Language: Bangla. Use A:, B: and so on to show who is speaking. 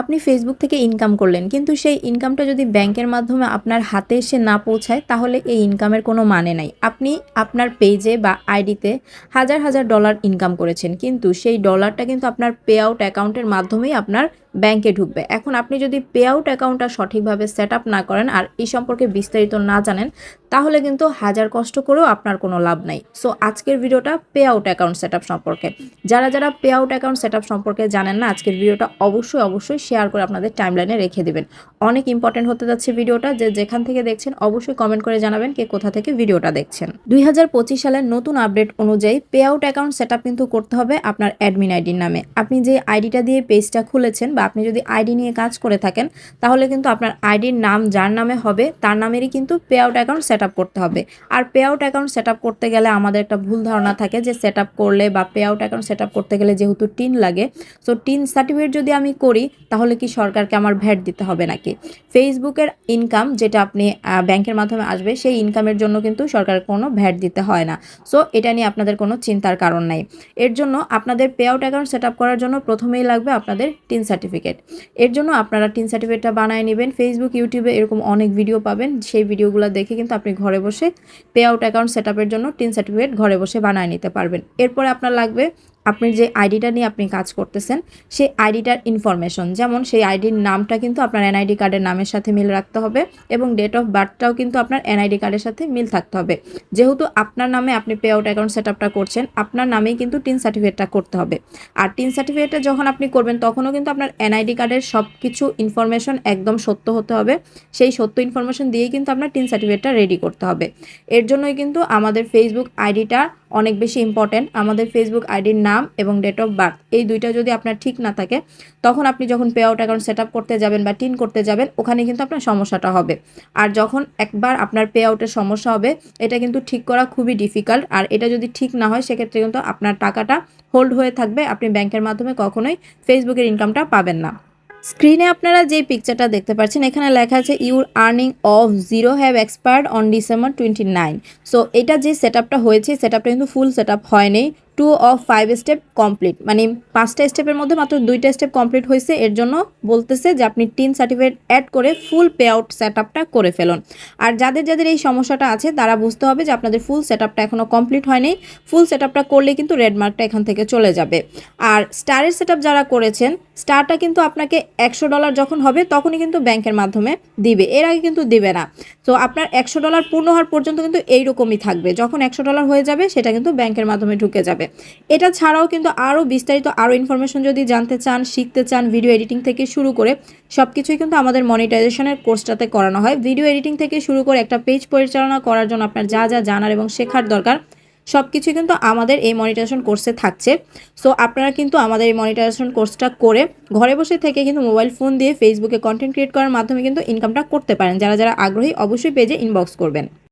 A: আপনি ফেসবুক থেকে ইনকাম করলেন, কিন্তু সেই ইনকামটা যদি ব্যাংকের মাধ্যমে আপনার হাতে এসে না পৌঁছায়, তাহলে এই ইনকামের কোনো মানে নাই। আপনি আপনার পেজে বা আইডিতে হাজার হাজার ডলার ইনকাম করেছেন, কিন্তু সেই ডলারটা কিন্তু আপনার পে আউট অ্যাকাউন্টের মাধ্যমেই আপনার ব্যাংকে ঢুকবে। এখন আপনি যদি পে আউট অ্যাকাউন্টটা সঠিকভাবে সেট আপ না করেন আর এই সম্পর্কে বিস্তারিত না জানেন তাহলে কিন্তু হাজার কষ্ট করেও আপনার কোনো লাভ নাই। সো আজকের ভিডিওটা পে আউট অ্যাকাউন্ট সেট সম্পর্কে। যারা যারা পে আউট অ্যাকাউন্ট সেট সম্পর্কে জানেন না, আজকের ভিডিওটা অবশ্যই অবশ্যই শেয়ার করে আপনাদের টাইমলাইনে রেখে দেবেন। অনেক ইম্পর্টেন্ট হতে যাচ্ছে ভিডিওটা, যে যেখান থেকে দেখছেন অবশ্যই কমেন্ট করে জানাবেন কে কোথা থেকে ভিডিওটা দেখছেন। দুই হাজার পঁচিশ সালের নতুন আপডেট অনুযায়ী পে আউট অ্যাকাউন্ট সেট কিন্তু করতে হবে আপনার অ্যাডমিন আইডির নামে। আপনি যে আইডিটা দিয়ে পেজটা খুলেছেন বা আপনি যদি আইডি নিয়ে কাজ করে থাকেন, তাহলে কিন্তু আপনার আইডির নাম, যার নামে হবে, তার নামেরই কিন্তু pay out account set up করতে হবে। আর pay out account set up করতে গেলে আমাদের একটা ভুল ধারণা থাকে যে সেট আপ করলে বা pay out account set up করতে গেলে যেহেতু টিন লাগে সো টিন সার্টিফিকেট যদি আমি করি, তাহলে কি সরকারকে আমার ভ্যাট দিতে হবে নাকি? ফেসবুকের ইনকাম যেটা আপনি ব্যাংকের মাধ্যমে আসবে, সেই ইনকামের জন্য কিন্তু সরকারের কোনো ভ্যাট দিতে হয় না। সো এটা নিয়ে আপনাদের কোনো চিন্তার কারণ নাই। এর জন্য আপনাদের pay out account set up করার জন্য প্রথমেই লাগবে আপনাদের টিন সার্টিফিকেট এর জন্য আপনারা টিন সার্টিফিকেটটা বানায় নেবেন। ফেসবুক ইউটিউবে এরকম অনেক ভিডিও পাবেন। সেই ভিডিওগুলো দেখে কিন্তু আপনি ঘরে বসে পে আউট অ্যাকাউন্ট সেট জন্য টিন সার্টিফিকেট ঘরে বসে বানায় নিতে পারবেন। এরপরে আপনার লাগবে আপনি যে আইডিটা নিয়ে আপনি কাজ করতেছেন, সেই আইডিটার ইনফরমেশন যেমন সেই আইডির নামটা কিন্তু আপনার এনআইডি কার্ডের নামের সাথে মিল রাখতে হবে এবং ডেট অফ বার্থটাও কিন্তু আপনার এনআইডি কার্ডের সাথে মিল থাকতে হবে। যেহেতু আপনার নামে আপনি পে আউট অ্যাকাউন্ট সেট আপটা করছেন, আপনার নামেই কিন্তু টিন সার্টিফিকেটটা করতে হবে। আর টিন সার্টিফিকেটটা যখন আপনি করবেন, তখনও কিন্তু আপনার এনআইডি কার্ডের সব কিছু ইনফরমেশন একদম সত্য হতে হবে। সেই সত্য ইনফরমেশন দিয়েই কিন্তু আপনার টিন সার্টিফিকেটটা রেডি করতে হবে। এর জন্যই কিন্তু আমাদের ফেসবুক আইডিটা অনেক বেশি ইম্পর্ট্যান্ট আমাদের ফেসবুক আইডির নাম এবং ডেট অফ বার্থ এই দুইটা যদি আপনার ঠিক না থাকে, তখন আপনি যখন পে আউট অ্যাকাউন্ট সেট করতে যাবেন বা টিন করতে যাবেন, ওখানে কিন্তু আপনার সমস্যাটা হবে। আর যখন একবার আপনার পে আউটের সমস্যা হবে, এটা কিন্তু ঠিক করা খুবই ডিফিকাল্ট আর এটা যদি ঠিক না হয়, সেক্ষেত্রে কিন্তু আপনার টাকাটা হোল্ড হয়ে থাকবে, আপনি ব্যাংকের মাধ্যমে কখনোই ফেসবুকের ইনকামটা পাবেন না। স্ক্রিনে আপনারা যে পিকচারটা দেখতে পাচ্ছেন, এখানে লেখা আছে your earning of zero have expired on December twenty nine so এটা যে সেট হয়েছে সেট কিন্তু ফুল সেট হয়নি। Two of five step complete মানে পাঁচটা স্টেপের মধ্যে মাত্র দুইটা স্টেপ কমপ্লিট হয়েছে। এর জন্য বলতেছে যে আপনি টিন সার্টিফিকেট অ্যাড করে ফুল পে আউট সেট আপটা করে ফেলুন। আর যাদের যাদের এই সমস্যাটা আছে, তারা বুঝতে হবে যে আপনাদের ফুল সেট আপটা এখনও কমপ্লিট হয়নি। ফুল সেট আপটা করলে কিন্তু রেড মার্কটা এখান থেকে চলে যাবে। আর স্টারের সেট যারা করেছেন স্টারটা কিন্তু আপনাকে একশো ডলার যখন হবে, তখনই কিন্তু ব্যাংকের মাধ্যমে দিবে। এর আগে কিন্তু দিবে না। তো আপনার একশো ডলার পূর্ণ হওয়ার পর্যন্ত কিন্তু এইরকমই থাকবে। যখন একশো ডলার হয়ে যাবে, সেটা কিন্তু ব্যাংকের মাধ্যমে ঢুকে যাবে। এটা ছাড়াও কিন্তু আরও বিস্তারিত আরও ইনফরমেশন যদি জানতে চান, শিখতে চান ভিডিও এডিটিং থেকে শুরু করে সব কিছুই কিন্তু আমাদের মনিটাইজেশনের কোর্সটাতে করানো হয়। ভিডিও এডিটিং থেকে শুরু করে একটা পেজ পরিচালনা করার জন্য আপনার যা যা জানার এবং শেখার দরকার সব কিছুই কিন্তু আমাদের এই মনিটাইজেশন কোর্সে থাকছে। সো আপনারা কিন্তু আমাদের এই মনিটাইজেশন কোর্সটা করে ঘরে বসে থেকে কিন্তু মোবাইল ফোন দিয়ে ফেসবুকে কন্টেন্ট ক্রিয়েট করার মাধ্যমে কিন্তু ইনকামটা করতে পারেন। যারা যারা আগ্রহী, অবশ্যই পেজে ইনবক্স করবেন।